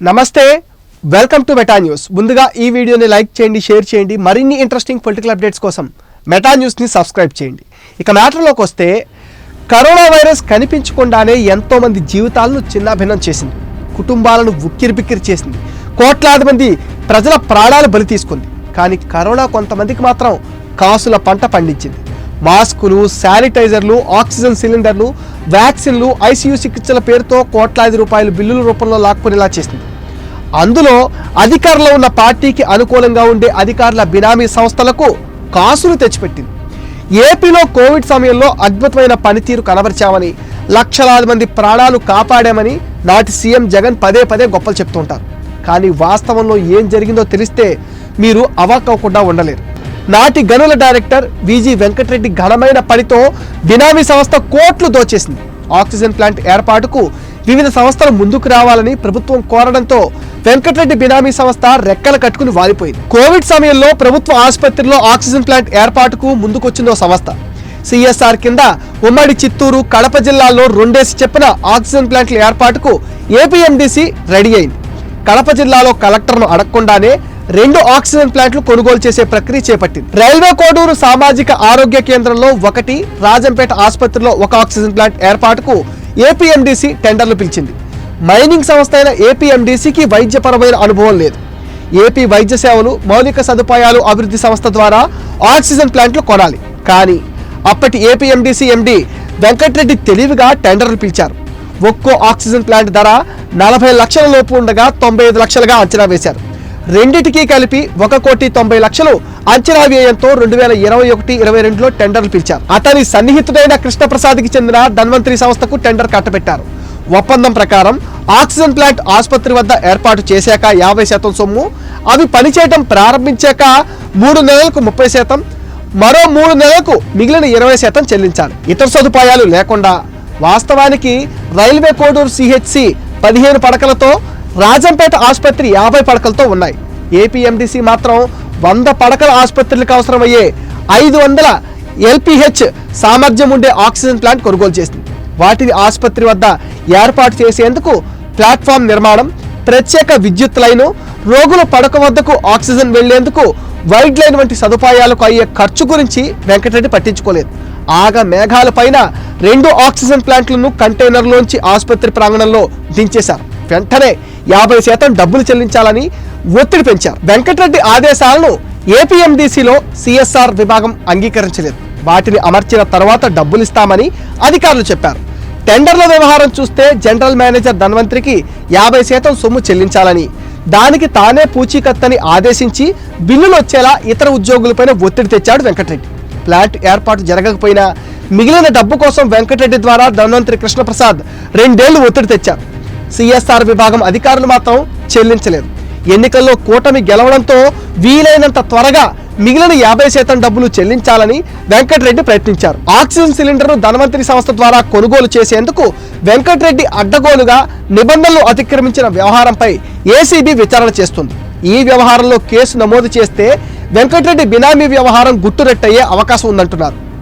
నమస్తే welcome to meta news. ముందుగా ఈ వీడియోని లైక్ చేయండి షేర్ చేయండి. మరిన్ని ఇంట్రెస్టింగ్ పొలిటికల్ అప్డేట్స్ కోసం మెటా న్యూస్ని సబ్స్క్రైబ్ చేయండి. ఇక మ్యాటర్లోకి వస్తే కరోనా వైరస్ కనిపించకుండానే ఎంతోమంది జీవితాలను చిన్నాభిన్నం చేసింది. కుటుంబాలను ఉక్కిరిబిక్కిరి చేసింది. కోట్లాది మంది ప్రజల ప్రాణాలు బలి తీసుకుంది. కానీ కరోనా కొంతమందికి మాత్రం కాసుల పంట పండించింది. మాస్కులు శానిటైజర్లు ఆక్సిజన్ సిలిండర్లు వ్యాక్సిన్లు ఐసీయూ చికిత్సల పేరుతో కోట్లాది రూపాయలు బిల్లుల రూపంలో లాక్కునేలా చేసింది. అందులో అధికారంలో ఉన్న పార్టీకి అనుకూలంగా ఉండే అధికారుల బినామీ సంస్థలకు కాసులు తెచ్చిపెట్టింది. ఏపీలో కోవిడ్ సమయంలో అద్భుతమైన పనితీరు కనబరిచామని లక్షలాది మంది ప్రాణాలు కాపాడామని నాటి సీఎం జగన్ పదే పదే గొప్పలు చెప్తుంటారు. కానీ వాస్తవంలో ఏం జరిగిందో తెలిస్తే మీరు అవాక్కవకుండా ఉండలేరు. నాటి గనుల డైరెక్టర్ విజి వెంకటరెడ్డి ఘనమైన పనితో బినామీ సంస్థ కోట్లు దోచేసింది. ఆక్సిజన్ ప్లాంట్ ఏర్పాటుకు వివిధ సంస్థలు ముందుకు రావాలని ప్రభుత్వం కోరడంతో వెంకటరెడ్డి బినామీ సంస్థ రెక్కలు కట్టుకుని వాలిపోయింది. కోవిడ్ సమయంలో ప్రభుత్వ ఆసుపత్రిలో ఆక్సిజన్ ప్లాంట్ ఏర్పాటుకు ముందుకొచ్చిందో సంస్థ. సిఎస్ఆర్ కింద ఉమ్మడి చిత్తూరు కడప జిల్లాల్లో రెండేసి చెప్పిన ఆక్సిజన్ ప్లాంట్ల ఏర్పాటుకు ఏపీఎండిసి రెడీ అయింది. కడప జిల్లాలో కలెక్టర్ను అడగకుండానే రెండు ఆక్సిజన్ ప్లాంట్లు కొనుగోలు చేసే ప్రక్రియ చేపట్టింది. రైల్వే కోడూరు సామాజిక ఆరోగ్య కేంద్రంలో ఒకటి రాజంపేట ఆసుపత్రిలో ఒక ఆక్సిజన్ ప్లాంట్ ఏర్పాటుకు ఏపీఎండిసి టెండర్లు పిలిచింది. మైనింగ్ సంస్థ అయిన ఏపీఎండిసికి వైద్యపరమైన అనుభవం లేదు. ఏపీ వైద్య సేవలు మౌలిక సదుపాయాలు అభివృద్ధి సంస్థ ద్వారా ఆక్సిజన్ ప్లాంట్లు కొనాలి. కానీ అప్పటి ఏపీఎండిసి ఎండి వెంకటరెడ్డి తెలివిగా టెండర్లు పిలిచారు. ఒక్కో ఆక్సిజన్ ప్లాంట్ ధర నలభై లక్షల లోపు ఉండగా తొంభై ఐదు లక్షలుగా అంచనా వేశారు. రెండిటికి కలిపి ఒక కోటి తొంభై లక్షలు అంచనా వ్యయంతో రెండు వేల ఇరవై ఒకటి ఇరవై రెండులో టెండర్లు పిలిచారు. అతని సన్నిహితుడైన కృష్ణప్రసాద్కి చెందిన ధన్వంతరి సంస్థకు టెండర్ కట్టబెట్టారు. ఒప్పందం ప్రకారం ఆక్సిజన్ ప్లాంట్ ఆసుపత్రి వద్ద ఏర్పాటు చేశాక యాభై శాతం సొమ్ము అవి పనిచేయడం ప్రారంభించాక మూడు నెలలకు ముప్పై శాతం మరో మూడు నెలలకు మిగిలిన ఇరవై శాతం చెల్లించాలి ఇతర సదుపాయాలు లేకుండా వాస్తవానికి రైల్వే కోడూరు సిహెచ్సి పదిహేను పడకలతో రాజంపేట ఆసుపత్రి యాభై పడకలతో ఉన్నాయి. ఏపీఎండిసి మాత్రం వంద పడకల ఆసుపత్రులకు అవసరమయ్యే ఐదు వందల ఎల్పిహెచ్ సామర్థ్యం ఉండే ఆక్సిజన్ ప్లాంట్ కొనుగోలు చేసింది. వాటిని ఆసుపత్రి వద్ద ఏర్పాటు చేసేందుకు ప్లాట్ఫామ్ నిర్మాణం ప్రత్యేక విద్యుత్ లైను రోగుల పడక వద్దకు ఆక్సిజన్ వెళ్ళేందుకు వైడ్ లైన్ వంటి సదుపాయాలకు అయ్యే ఖర్చు గురించి వెంకటరెడ్డి పట్టించుకోలేదు. ఆగ మేఘాల పైన రెండు ఆక్సిజన్ ప్లాంట్లను కంటైనర్లోంచి ఆసుపత్రి ప్రాంగణంలో దించేశారు. వెంటనే యాభై శాతం డబ్బులు చెల్లించాలని ఒత్తిడి పెంచారు. వెంకటరెడ్డి ఆదేశాలను ఏపీఎండిసిలో సిఎస్ఆర్ విభాగం అంగీకరించలేదు. వాటిని అమర్చిన తర్వాత డబ్బులు ఇస్తామని అధికారులు చెప్పారు. టెండర్ల వ్యవహారం చూస్తే జనరల్ మేనేజర్ ధన్వంతరికి యాభై శాతం సొమ్ము చెల్లించాలని దానికి తానే పూచీకత్తని ఆదేశించి బిల్లులు వచ్చేలా ఇతర ఉద్యోగులపైన ఒత్తిడి తెచ్చాడు వెంకటరెడ్డి. ప్లాంట్ ఏర్పాటు జరగకపోయినా మిగిలిన డబ్బు కోసం వెంకటరెడ్డి ద్వారా ధన్వంతరి కృష్ణప్రసాద్ రెండేళ్ళు ఒత్తిడి తెచ్చారు. సిఎస్ఆర్ విభాగం అధికారులు మాత్రం చెల్లించలేదు. ఎన్నికల్లో కూటమి గెలవడంతో వీలైనంత త్వరగా మిగిలిన యాభై శాతం డబ్బులు చెల్లించాలని వెంకటరెడ్డి ప్రయత్నించారు. ఆక్సిజన్ సిలిండర్ను ధనవంతరి సంస్థ ద్వారా కొనుగోలు చేసేందుకు వెంకటరెడ్డి అడ్డగోలుగా నిబంధనలు అతిక్రమించిన వ్యవహారంపై ఏసీబీ విచారణ చేస్తుంది. ఈ వ్యవహారంలో కేసు నమోదు చేస్తే వెంకటరెడ్డి బినామీ వ్యవహారం గుట్టురెట్టయ్యే అవకాశం ఉందంటున్నారు.